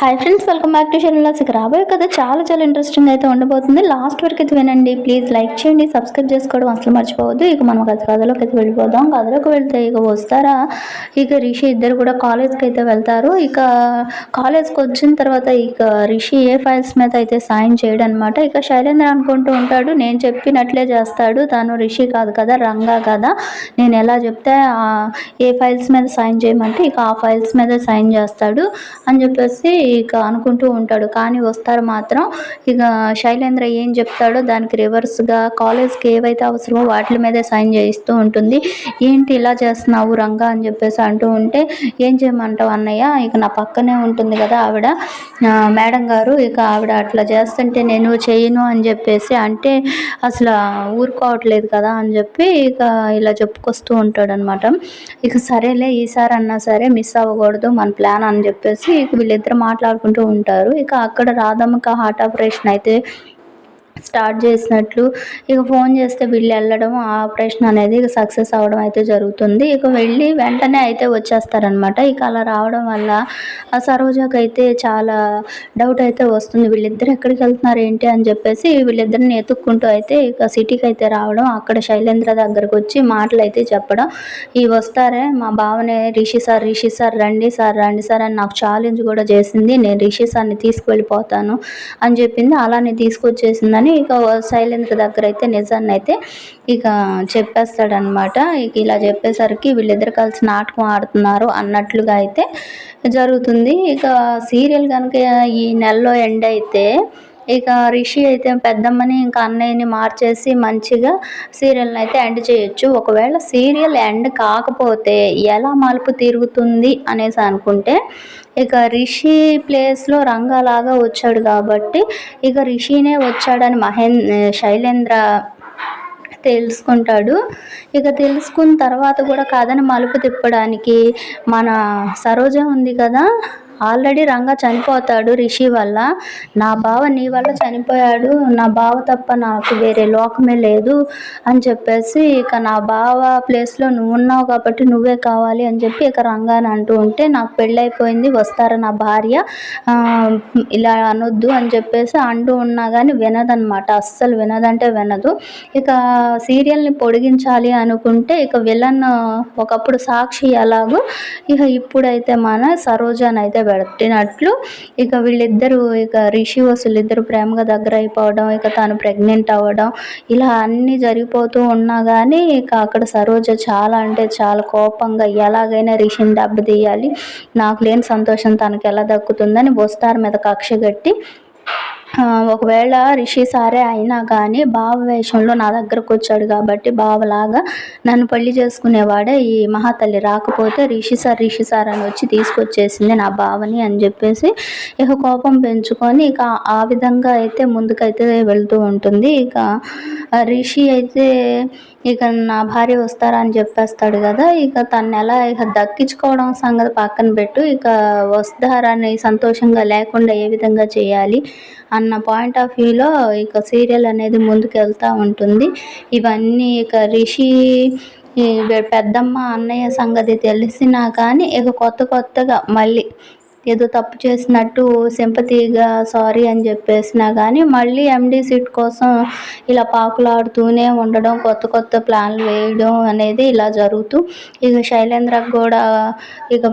Hi friends welcome back to షెల్లాస్ ఇక రాబోయే కథ చాలా చాలా ఇంట్రెస్టింగ్ అయితే ఉండబోతుంది. లాస్ట్ వరకు అయితే వినండి. ప్లీజ్ లైక్ చేయండి. సబ్స్క్రైబ్ చేసుకోవడం అసలు మర్చిపోవద్దు. ఇక మనం కథ కథలోకి అయితే వెళ్ళిపోదాం. కథలోకి వెళ్తే ఇక వస్తారా? ఇక రిషి ఇద్దరు కూడా కాలేజ్కి అయితే వెళ్తారు. ఇక కాలేజ్కి వచ్చిన తర్వాత ఇక రిషి ఏ ఫైల్స్ మీద అయితే సాయం చేయడం అనమాట ఇక శైలేంద్ర అనుకుంటూ ఉంటాడు నేను చెప్పినట్లే చేస్తాడు. తను రిషి కాదు కదా రంగా కదా. నేను ఎలా చెప్తే ఏ ఫైల్స్ మీద సైన్ చేయమంటే ఇక ఆ ఫైల్స్ మీద సైన్ చేస్తాడు అని చెప్పేసి ఇక అనుకుంటూ ఉంటాడు. కానీ వస్తారు మాత్రం ఇక శైలేంద్ర ఏం చెప్తాడో దానికి రివర్స్గా కాలేజ్కి ఏవైతే అవసరమో వాటి మీదే సైన్ చేయిస్తూ ఉంటుంది. ఏంటి ఇలా చేస్తున్నావు రంగా అని చెప్పేసి అంటూ ఉంటే ఏం చేయమంటావు అన్నయ్య? ఇక నా పక్కనే ఉంటుంది కదా ఆవిడ. మేడం గారు ఇక ఆవిడ అట్లా చేస్తుంటే నేను చేయను అని చెప్పేసి అంటే అసలు ఊరుకోవట్లేదు కదా అని చెప్పి ఇక ఇలా చెప్పుకొస్తూ ఉంటాడు అనమాట ఇక సరేలే ఈసారి అన్నా సరే మిస్ అవ్వకూడదు మన ప్లాన్ అని చెప్పేసి ఇక వీళ్ళిద్దరు మాట్లాడుకుంటూ ఉంటారు. ఇక అక్కడ రాధమ్మక హార్ట్ ఆపరేషన్ అయితే స్టార్ట్ చేసినట్లు ఇక ఫోన్ చేస్తే వీళ్ళు వెళ్ళడం ఆ ఆపరేషన్ అనేది సక్సెస్ అవ్వడం అయితే జరుగుతుంది. ఇక వెళ్ళి వెంటనే అయితే వచ్చేస్తారనమాట ఇక అలా రావడం వల్ల ఆ సరోజాకి అయితే చాలా డౌట్ అయితే వస్తుంది. వీళ్ళిద్దరు ఎక్కడికి వెళ్తున్నారు ఏంటి అని చెప్పేసి వీళ్ళిద్దరిని ఎత్తుక్కుంటూ అయితే ఇక సిటీకి అయితే రావడం అక్కడ శైలేంద్ర దగ్గరకు వచ్చి మాటలు అయితే చెప్పడం ఈ వస్తారే మా బావనే రిషి సార్ రిషి సార్ రండి సార్ రండి సార్ అని నాకు ఛాలెంజ్ కూడా చేసింది. నేను రిషి సార్ని తీసుకువెళ్ళిపోతాను అని చెప్పింది. అలానే తీసుకొచ్చేసిందని కానీ ఇక శైలేంద్ర దగ్గర అయితే నిజాన్ని అయితే ఇక చెప్పేస్తాడనమాట ఇక ఇలా చెప్పేసరికి వీళ్ళిద్దరు కలిసి నాటకం ఆడుతున్నారు అన్నట్లుగా అయితే జరుగుతుంది. ఇక సీరియల్ కనుక ఈ నెలలో ఎండ్ అయితే ఇక రిషి అయితే పెద్దమ్మని ఇంకా అన్నయ్యని మార్చేసి మంచిగా సీరియల్ని అయితే ఎండ్ చేయొచ్చు. ఒకవేళ సీరియల్ ఎండ్ కాకపోతే ఎలా మలుపు తిరుగుతుంది అనేసి అనుకుంటే ఇక రిషి ప్లేస్లో రంగలాగా వచ్చాడు కాబట్టి ఇక రిషినే వచ్చాడని మహేన్ శైలేంద్ర తెలుసుకుంటాడు. ఇక తెలుసుకున్న తర్వాత కూడా కథను మలుపు తిప్పడానికి మన సరోజ ఉంది కదా ఆల్రెడీ రంగా చనిపోతాడు రిషి వల్ల. నా బావ నీ వల్ల చనిపోయాడు. నా బావ తప్ప నాకు వేరే లోకమే లేదు అని చెప్పేసి ఇక నా బావ ప్లేస్లో నువ్వు ఉన్నావు కాబట్టి నువ్వే కావాలి అని చెప్పి ఇక రంగాని అంటూ ఉంటే నాకు పెళ్ళైపోయింది వస్తారా నా భార్య? ఇలా అనొద్దు అని చెప్పేసి అంటూ ఉన్నా కానీ వినదనమాట అస్సలు వినదంటే వినదు. ఇక సీరియల్ని పొడిగించాలి అనుకుంటే ఇక విలన్ ఒకప్పుడు సాక్షి ఎలాగో ఇక ఇప్పుడైతే మన సరోజాన్ అయితే పెట్టినట్లు ఇక వీళ్ళిద్దరూ ఇక రిషి వసులు ఇద్దరు ప్రేమగా దగ్గర అయిపోవడం ఇక తను ప్రెగ్నెంట్ అవ్వడం ఇలా అన్నీ జరిగిపోతూ ఉన్నా కానీ ఇక అక్కడ సరోజ చాలా అంటే చాలా కోపంగా ఎలాగైనా రిషిని దెబ్బతీయాలి నాకు లేని సంతోషం తనకి ఎలా దక్కుతుందని బొస్తార్ మీద కక్ష కట్టి ఒకవేళ రిషి సారే అయినా కానీ బావ వేషంలో నా దగ్గరకు వచ్చాడు కాబట్టి బావలాగా నన్ను పెళ్ళి చేసుకునేవాడే ఈ మహాతల్లి. రాకపోతే రిషి సార్ రిషి సార్ అని వచ్చి తీసుకొచ్చేసింది నా బావని అని చెప్పేసి ఇక కోపం పెంచుకొని ఇక ఆ విధంగా అయితే ముందుకైతే వెళ్తూ ఉంటుంది. ఇక రిషి అయితే ఇక నా భార్య వస్తారా అని చెప్పేస్తాడు కదా ఇక తను ఎలా ఇక దక్కించుకోవడం సంగతి పక్కన పెట్టు ఇక వస్తారని సంతోషంగా లేకుండా ఏ విధంగా చేయాలి అన్న పాయింట్ ఆఫ్ వ్యూలో ఇక సీరియల్ అనేది ముందుకెళ్తూ ఉంటుంది. ఇవన్నీ ఇక రిషి పెద్దమ్మ అన్నయ్య సంగతి తెలిసినా కానీ ఇక కొత్త కొత్తగా మళ్ళీ ఏదో తప్పు చేసినట్టు సింపతిగా సారీ అని చెప్పేసినా కానీ మళ్ళీ ఎండి సీట్ కోసం ఇలా పాకులాడుతూనే ఉండడం కొత్త కొత్త ప్లాన్లు వేయడం అనేది ఇలా జరుగుతూ ఇక శైలేంద్రకు కూడా ఇక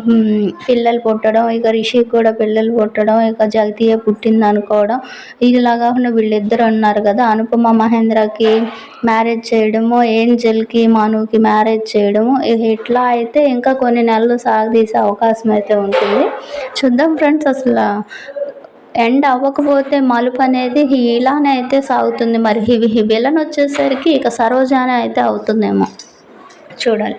పిల్లలు పుట్టడం ఇక రిషికి కూడా పిల్లలు పుట్టడం ఇక జగతీయ పుట్టింది అనుకోవడం ఇలాగా వీళ్ళిద్దరు ఉన్నారు కదా. అనుపమ మహేంద్రకి మ్యారేజ్ చేయడము ఏంజల్కి మనుకి మ్యారేజ్ చేయడము ఇట్లా అయితే ఇంకా కొన్ని నెలలు సాగదీసే అవకాశం అయితే ఉంటుంది. చూద్దాం ఫ్రెండ్స్ అసలు ఎండ్ అవ్వకపోతే మలుపు అనేది ఇలానే అయితే సాగుతుంది. మరి విలన్ వచ్చేసరికి ఇక సరోజానే అయితే అవుతుందేమో. చూడాలి.